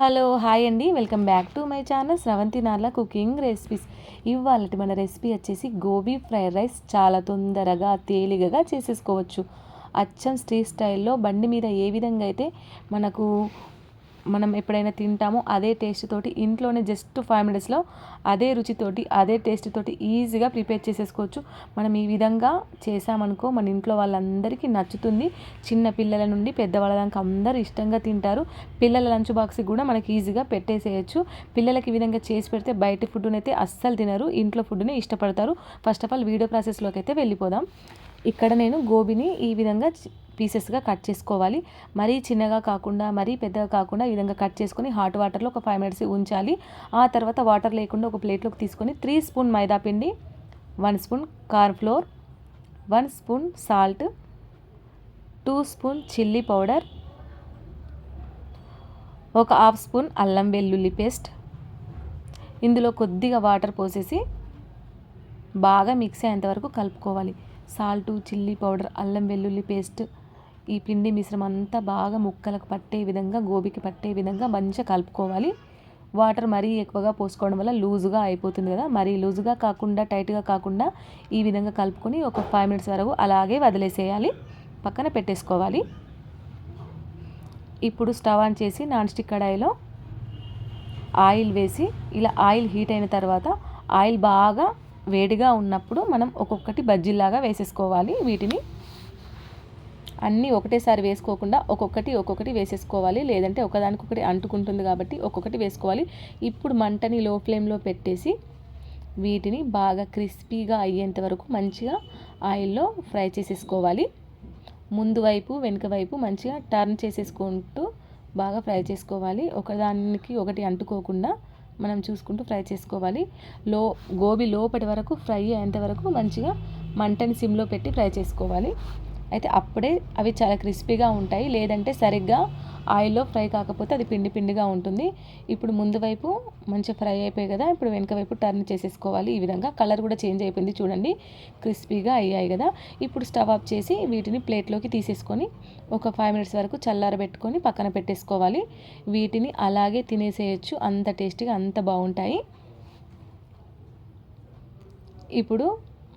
Hello hi అండి. Welcome back to my channel Sravanthi Narla cooking recipes. ఇవాళటి మన recipe వచ్చేసి gobi fried rice. చాలా తొందరగా తేలిగగా చేసేసుకోవచ్చు. అచ్చం స్ట్రీట్ స్టైల్లో బండి మీద ఏ విధంగా అయితే మనకు మనం ఎప్పుడైనా తింటామో అదే టేస్ట్ తోటి ఇంట్లోనే జస్ట్ ఫైవ్ మినిట్స్లో అదే రుచితోటి అదే టేస్ట్ తోటి ఈజీగా ప్రిపేర్ చేసేసుకోవచ్చు. మనం ఈ విధంగా చేసామనుకో మన ఇంట్లో వాళ్ళందరికీ నచ్చుతుంది. చిన్న పిల్లల నుండి పెద్దవాళ్ళ దాకా అందరూ ఇష్టంగా తింటారు. పిల్లల లంచ్ బాక్స్కి కూడా మనకి ఈజీగా పెట్టేసేయచ్చు. పిల్లలకి ఈ విధంగా చేసి పెడితే బయట ఫుడ్ని అయితే అస్సలు తినరు ఇంట్లో ఫుడ్ని ఇష్టపడతారు. ఫస్ట్ ఆఫ్ ఆల్ వీడియో ప్రాసెస్లోకి అయితే వెళ్ళిపోదాం. ఇక్కడ నేను గోబీని ఈ విధంగా పీసెస్గా కట్ చేసుకోవాలి. మరీ చిన్నగా కాకుండా మరీ పెద్దగా కాకుండా ఈ విధంగా కట్ చేసుకొని హాట్ వాటర్లో ఒక ఫైవ్ మినిట్స్ ఉంచాలి. ఆ తర్వాత వాటర్ లేకుండా ఒక ప్లేట్లోకి తీసుకొని త్రీ స్పూన్ మైదా పిండి one spoon corn flour one spoon salt two spoon chilli powder ఒక హాఫ్ స్పూన్ అల్లం వెల్లుల్లి పేస్ట్. ఇందులో కొద్దిగా వాటర్ పోసేసి బాగా మిక్స్ అయ్యేంతవరకు కలుపుకోవాలి. సాల్టు చిల్లీ పౌడర్ అల్లం వెల్లుల్లి పేస్ట్ ఈ పిండి మిశ్రమం అంతా బాగా ముక్కలకు పట్టే విధంగా గోబీకి పట్టే విధంగా మంచిగా కలుపుకోవాలి. వాటర్ మరీ ఎక్కువగా పోసుకోవడం వల్ల లూజుగా అయిపోతుంది కదా. మరీ లూజుగా కాకుండా టైట్గా కాకుండా ఈ విధంగా కలుపుకొని ఒక ఫైవ్ మినిట్స్ వరకు అలాగే వదిలేసేయాలి. పక్కన పెట్టేసుకోవాలి. ఇప్పుడు స్టవ్ ఆన్ చేసి నాన్ స్టిక్ కడాయిలో ఆయిల్ వేసి ఇలా ఆయిల్ హీట్ అయిన తర్వాత ఆయిల్ బాగా వేడిగా ఉన్నప్పుడు మనం ఒక్కొక్కటి బజ్జీలాగా వేసేసుకోవాలి వీటిని. అన్నీ ఒకటేసారి వేసుకోకుండా ఒక్కొక్కటి ఒక్కొక్కటి వేసేసుకోవాలి. లేదంటే ఒకదానికొకటి అంటుకుంటుంది కాబట్టి ఒక్కొక్కటి వేసుకోవాలి. ఇప్పుడు మంటని లో ఫ్లేమ్లో పెట్టేసి వీటిని బాగా క్రిస్పీగా అయ్యేంత వరకు మంచిగా ఆయిల్లో ఫ్రై చేసేసుకోవాలి. ముందు వైపు వెనుక వైపు మంచిగా టర్న్ చేసేసుకుంటూ బాగా ఫ్రై చేసుకోవాలి. ఒకదానికి ఒకటి అంటుకోకుండా మనం చూసుకుంటూ ఫ్రై చేసుకోవాలి. లో గోబీ లోపటి వరకు ఫ్రై అయ్యేంత వరకు మంచిగా మంటని సిమ్లో పెట్టి ఫ్రై చేసుకోవాలి. అయితే అప్పుడే అవి చాలా క్రిస్పీగా ఉంటాయి. లేదంటే సరిగ్గా ఆయిల్లో ఫ్రై కాకపోతే అది పిండి పిండిగా ఉంటుంది. ఇప్పుడు ముందు వైపు మంచిగా ఫ్రై అయిపోయాయి కదా ఇప్పుడు వెనక వైపు టర్న్ చేసేసుకోవాలి. ఈ విధంగా కలర్ కూడా చేంజ్ అయిపోయింది చూడండి. క్రిస్పీగా అయ్యాయి కదా. ఇప్పుడు స్టవ్ ఆఫ్ చేసి వీటిని ప్లేట్లోకి తీసేసుకొని ఒక ఫైవ్ మినిట్స్ వరకు చల్లారబెట్టుకొని పక్కన పెట్టేసుకోవాలి. వీటిని అలాగే తినేసేయచ్చు. అంత టేస్టీగా అంత బాగుంటాయి. ఇప్పుడు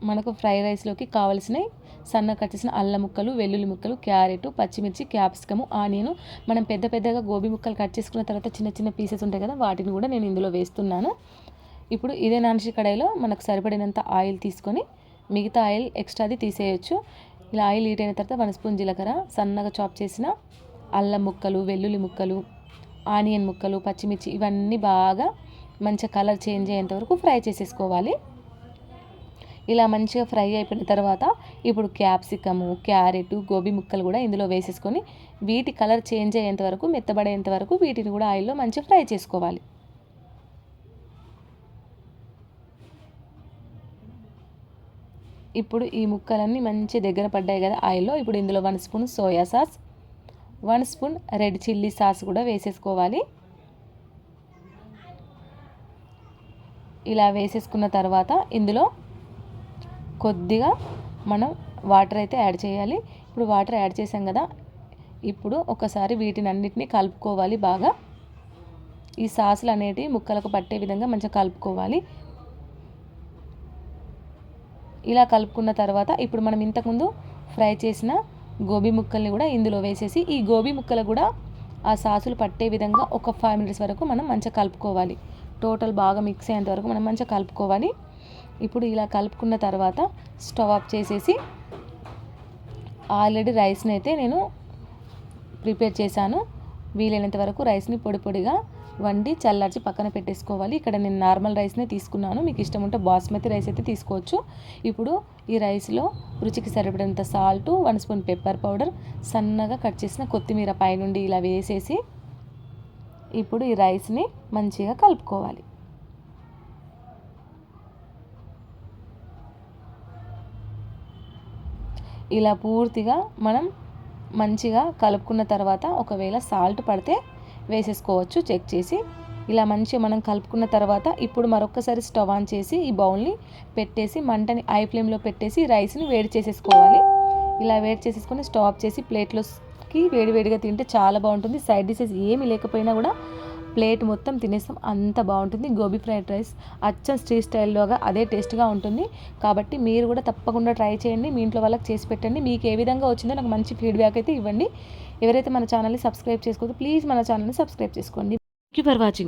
మనకు ఫ్రైడ్ రైస్లోకి కావలసినవి సన్న కట్ చేసిన అల్లం ముక్కలు వెల్లుల్లి ముక్కలు క్యారెట్ పచ్చిమిర్చి క్యాప్సికము ఆనియన్. మనం పెద్ద పెద్దగా గోబీ ముక్కలు కట్ చేసుకున్న తర్వాత చిన్న చిన్న పీసెస్ ఉంటాయి కదా వాటిని కూడా నేను ఇందులో వేస్తున్నాను. ఇప్పుడు ఇదే నాన్షి కడాయిలో మనకు సరిపడినంత ఆయిల్ తీసుకొని మిగతా ఆయిల్ ఎక్స్ట్రాది తీసేయచ్చు. ఇలా ఆయిల్ హీట్ అయిన తర్వాత వన్ స్పూన్ జీలకర్ర సన్నగా చాప్ చేసిన అల్లం ముక్కలు వెల్లుల్లి ముక్కలు ఆనియన్ ముక్కలు పచ్చిమిర్చి ఇవన్నీ బాగా మంచిగా కలర్ చేంజ్ అయ్యేంత వరకు ఫ్రై చేసేసుకోవాలి. ఇలా మంచిగా ఫ్రై అయిపోయిన తర్వాత ఇప్పుడు క్యాప్సికము క్యారెట్ గోబీ ముక్కలు కూడా ఇందులో వేసేసుకొని వీటి కలర్ చేంజ్ అయ్యేంత వరకు మెత్తబడేంత వరకు వీటిని కూడా ఆయిల్లో మంచిగా ఫ్రై చేసుకోవాలి. ఇప్పుడు ఈ ముక్కలన్నీ మంచి దగ్గర పడ్డాయి కదా ఆయిల్లో ఇప్పుడు ఇందులో one spoon soya sauce one spoon red chilli sauce కూడా వేసేసుకోవాలి. ఇలా వేసేసుకున్న తర్వాత ఇందులో కొద్దిగా మనం వాటర్ అయితే యాడ్ చేయాలి. ఇప్పుడు వాటర్ యాడ్ చేసాం కదా ఇప్పుడు ఒకసారి వీటిని అన్నిటిని కలుపుకోవాలి బాగా. ఈ సాసులు అనేటివి ముక్కలకు పట్టే విధంగా మంచిగా కలుపుకోవాలి. ఇలా కలుపుకున్న తర్వాత ఇప్పుడు మనం ఇంతకుముందు ఫ్రై చేసిన గోబీ ముక్కల్ని కూడా ఇందులో వేసేసి ఈ గోబీ ముక్కలు కూడా ఆ సాసులు పట్టే విధంగా ఒక ఫైవ్ మినిట్స్ వరకు మనం మంచిగా కలుపుకోవాలి. టోటల్ బాగా మిక్స్ అయ్యేంత వరకు మనం మంచిగా కలుపుకోవాలి. ఇప్పుడు ఇలా కలుపుకున్న తర్వాత స్టవ్ ఆఫ్ చేసేసి ఆల్రెడీ రైస్ని అయితే నేను ప్రిపేర్ చేశాను. వీలైనంత వరకు రైస్ని పొడి పొడిగా వండి చల్లార్చి పక్కన పెట్టేసుకోవాలి. ఇక్కడ నేను నార్మల్ రైస్నే తీసుకున్నాను. మీకు ఇష్టం ఉంటే బాస్మతి రైస్ అయితే తీసుకోవచ్చు. ఇప్పుడు ఈ రైస్లో రుచికి సరిపడినంత salt one spoon pepper powder సన్నగా కట్ చేసిన కొత్తిమీర పైనుండి ఇలా వేసేసి ఇప్పుడు ఈ రైస్ని మంచిగా కలుపుకోవాలి. ఇలా పూర్తిగా మనం మంచిగా కలుపుకున్న తర్వాత ఒకవేళ సాల్ట్ పడితే వేసేసుకోవచ్చు చెక్ చేసి. ఇలా మంచిగా మనం కలుపుకున్న తర్వాత ఇప్పుడు మరొకసారి స్టవ్ ఆన్ చేసి ఈ బౌల్ని పెట్టేసి మంటని ఐ ఫ్లేమ్లో పెట్టేసి రైస్ని వేడి చేసేసుకోవాలి. ఇలా వేడి చేసేసుకొని స్టవ్ చేసి ప్లేట్లోకి వేడివేడిగా తింటే చాలా బాగుంటుంది. సైడ్ డిషెస్ ఏమి లేకపోయినా కూడా ప్లేట్ మొత్తం తినేస్తాం. అంత బాగుంటుంది. గోబీ ఫ్రైడ్ రైస్ అచ్చం స్ట్రీట్ స్టైల్లోగా అదే టేస్ట్గా ఉంటుంది. కాబట్టి మీరు కూడా తప్పకుండా ట్రై చేయండి. మీ ఇంట్లో వాళ్ళకి చేసి పెట్టండి. మీకు ఏ విధంగా వచ్చిందో నాకు మంచి ఫీడ్బ్యాక్ అయితే ఇవ్వండి. ఎవరైతే మన ఛానల్ని సబ్స్క్రైబ్ చేసుకోవద్దు ప్లీజ్ మన ఛానల్ని సబ్స్క్రైబ్ చేసుకోండి. Thank you for watching